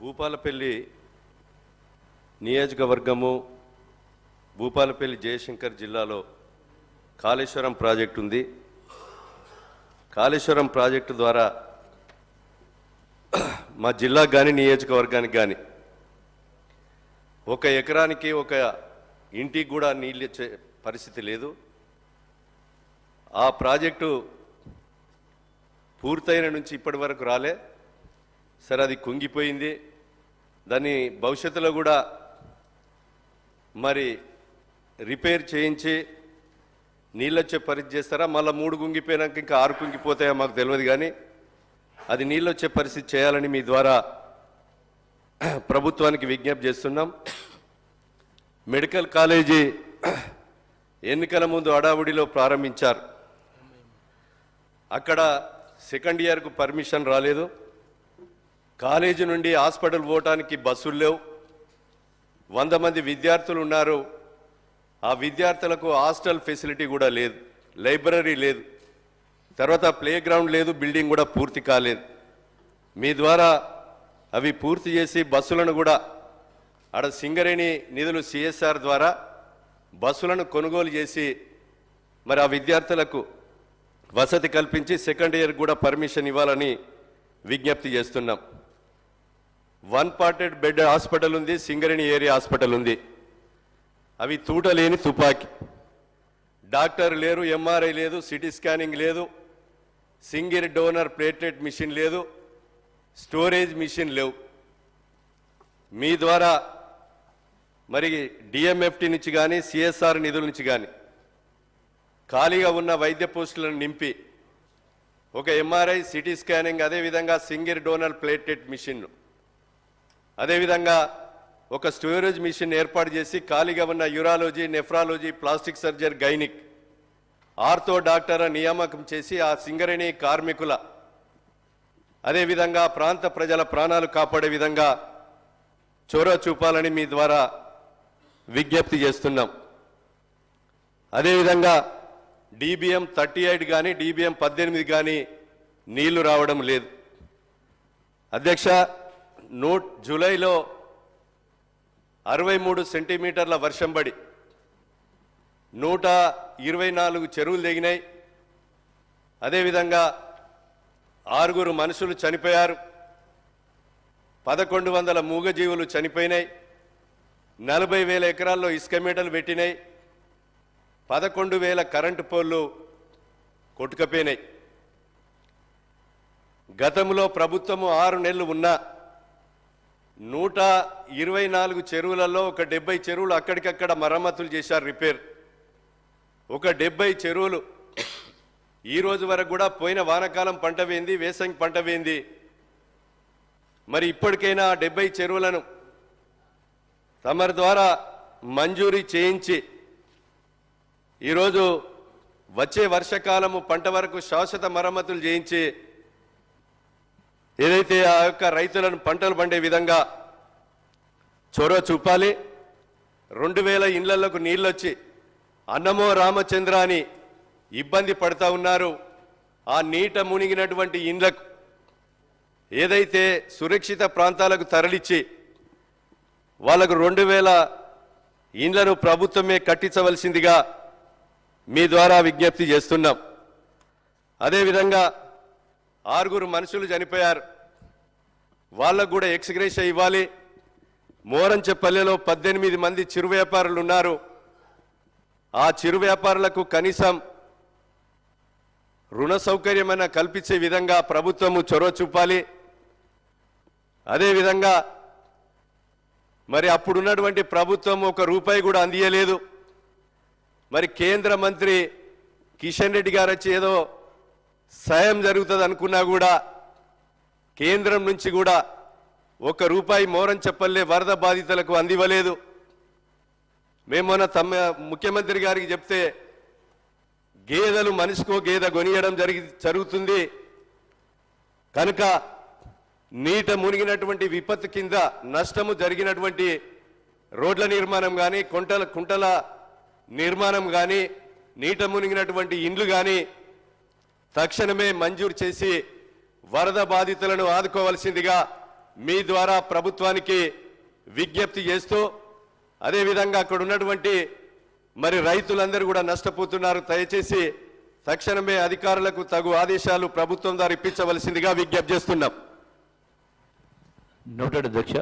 భూపాలపల్లి నియోజకవర్గము భూపాలపల్లి జయశంకర్ జిల్లాలో కాళేశ్వరం ప్రాజెక్టు ఉంది. కాళేశ్వరం ప్రాజెక్టు ద్వారా మా జిల్లాకు కానీ నియోజకవర్గానికి కానీ ఒక ఎకరానికి ఒక ఇంటికి కూడా నీళ్ళు ఇచ్చే పరిస్థితి లేదు. ఆ ప్రాజెక్టు పూర్తయిన నుంచి ఇప్పటి వరకు రాలే. సరే అది కుంగిపోయింది. దాన్ని భవిష్యత్తులో కూడా మరి రిపేర్ చేయించి నీళ్ళు వచ్చే పరిస్థితి చేస్తారా? మళ్ళీ మూడు కుంగిపోయినాక ఇంకా ఆరు కుంగిపోతాయో మాకు తెలియదు కానీ అది నీళ్ళు వచ్చే పరిస్థితి చేయాలని మీ ద్వారా ప్రభుత్వానికి విజ్ఞప్తి చేస్తున్నాం. మెడికల్ కాలేజీ ఎన్నికల ముందు అడావుడిలో ప్రారంభించారు. అక్కడ సెకండ్ ఇయర్కు పర్మిషన్ రాలేదు. కాలేజీ నుండి హాస్పిటల్ పోవటానికి బస్సులు లేవు. వంద మంది విద్యార్థులు ఉన్నారు. ఆ విద్యార్థులకు హాస్టల్ ఫెసిలిటీ కూడా లేదు. లైబ్రరీ లేదు. తర్వాత ప్లే గ్రౌండ్ లేదు బిల్డింగ్ కూడా పూర్తి కాలేదు. మీ ద్వారా అవి పూర్తి చేసి బస్సులను కూడా ఆడ సింగరేణి నిధులు సిఎస్ఆర్ ద్వారా బస్సులను కొనుగోలు చేసి మరి ఆ విద్యార్థులకు వసతి కల్పించి సెకండ్ ఇయర్ కూడా పర్మిషన్ ఇవ్వాలని విజ్ఞప్తి చేస్తున్నాం. వన్ పార్టెడ్ బెడ్ హాస్పిటల్ ఉంది సింగరేణి ఏరియా హాస్పిటల్ ఉంది. అవి తూటలేని తుపాకీ. డాక్టర్ లేరు ఎంఆర్ఐ లేదు సిటీ స్కానింగ్ లేదు సింగిల్ డోనర్ ప్లేటెట్ మిషన్ లేదు స్టోరేజ్ మిషన్ లేవు. మీ ద్వారా మరి డిఎంఎఫ్టీ నుంచి కానీ సిఎస్ఆర్ నిధుల నుంచి కానీ ఖాళీగా ఉన్న వైద్య పోస్టులను నింపి ఒక ఎంఆర్ఐ సిటీ స్కానింగ్ అదేవిధంగా సింగిల్ డోనర్ ప్లేటెట్ మిషన్ అదేవిధంగా ఒక స్టోరేజ్ మిషన్ ఏర్పాటు చేసి ఖాళీగా ఉన్న urology nephrology plastic surgery gynaec ortho doctor నియామకం చేసి ఆ సింగరేణి కార్మికుల అదేవిధంగా ప్రాంత ప్రజల ప్రాణాలు కాపాడే విధంగా చొరవ చూపాలని మీ ద్వారా విజ్ఞప్తి చేస్తున్నాం. అదేవిధంగా డీబీఎం థర్టీ ఎయిట్ కానీ డీబీఎం పద్దెనిమిది కానీ నీళ్ళు రావడం లేదు. అధ్యక్ష నూట్ జూలైలో అరవై మూడు సెంటీమీటర్ల వర్షం పడి నూట ఇరవై నాలుగు చెరువులు దిగినాయి అదేవిధంగా ఆరుగురు మనుషులు చనిపోయారు. పదకొండు వందల మూగజీవులు చనిపోయినాయి. నలభై వేల ఎకరాల్లో ఇసుక మీటలు పెట్టినాయి. పదకొండు వేల కరెంటు పోల్లు కొట్టుకపోయినాయి. గతంలో ప్రభుత్వము ఆరు నెలలు ఉన్నా నూట ఇరవై నాలుగు చెరువులలో ఒక డెబ్బై చెరువులు అక్కడికక్కడ మరమ్మతులు చేశారు రిపేర్. ఒక డెబ్బై చెరువులు. ఈ రోజు వరకు కూడా పోయిన వానకాలం పంట వేయింది వేసంగి పంట వేయింది. మరి ఇప్పటికైనా ఆ డెబ్బై చెరువులను తమరి ద్వారా మంజూరీ చేయించి ఈరోజు వచ్చే వర్షకాలము పంట వరకు శాశ్వత మరమ్మతులు చేయించి ఏదైతే ఆ యొక్క రైతులను పంటలు పండే విధంగా చొరవ చూపాలి రెండు వేల ఇళ్ళలకు నీళ్ళొచ్చి అన్నమో రామచంద్ర అని ఇబ్బంది పడతా ఉన్నారు. ఆ నీట మునిగినటువంటి ఇండ్లకు ఏదైతే సురక్షిత ప్రాంతాలకు తరలిచ్చి వాళ్ళకు రెండు వేల ఇండ్లను ప్రభుత్వమే కట్టించవలసిందిగా మీ ద్వారా విజ్ఞప్తి చేస్తున్నాం. అదేవిధంగా ఆరుగురు మనుషులు చనిపోయారు. వాళ్ళకు కూడా ఎక్స్గ్రేష ఇవ్వాలి. మోరంచెపల్లెలో పద్దెనిమిది మంది చిరు వ్యాపారులు ఉన్నారు ఆ చిరు వ్యాపారులకు కనీసం రుణ సౌకర్యమైన కల్పించే విధంగా ప్రభుత్వము చొరవ చూపాలి. అదేవిధంగా మరి అప్పుడున్నటువంటి ప్రభుత్వం ఒక రూపాయి కూడా అందియలేదు. మరి కేంద్ర మంత్రి కిషన్ రెడ్డి గారు వచ్చి ఏదో సాయం జరుగుతుంది అనుకున్నా కూడా కేంద్రం నుంచి కూడా ఒక రూపాయి మోరం చెప్పలే వరద బాధితులకు అందివ్వలేదు. మేము తమ ముఖ్యమంత్రి గారికి చెప్తే గేదెలు మనిషికో గేదె కొనియడం జరిగి జరుగుతుంది. కనుక నీట మునిగినటువంటి విపత్తు కింద నష్టము జరిగినటువంటి రోడ్ల నిర్మాణం కానీ కుంటల కుంటల నిర్మాణం కానీ నీట మునిగినటువంటి ఇండ్లు కానీ తక్షణమే మంజూరు చేసి వరద బాధితులను ఆదుకోవాల్సిందిగా మీ ద్వారా ప్రభుత్వానికి విజ్ఞప్తి చేస్తూ అదేవిధంగా అక్కడ ఉన్నటువంటి మరి రైతులందరూ కూడా నష్టపోతున్నారు. దయచేసి తక్షణమే అధికారులకు తగు ఆదేశాలు ప్రభుత్వం ద్వారా ఇప్పించవలసిందిగా విజ్ఞప్తి చేస్తున్నాం. నోటెడ్ అధ్యక్ష.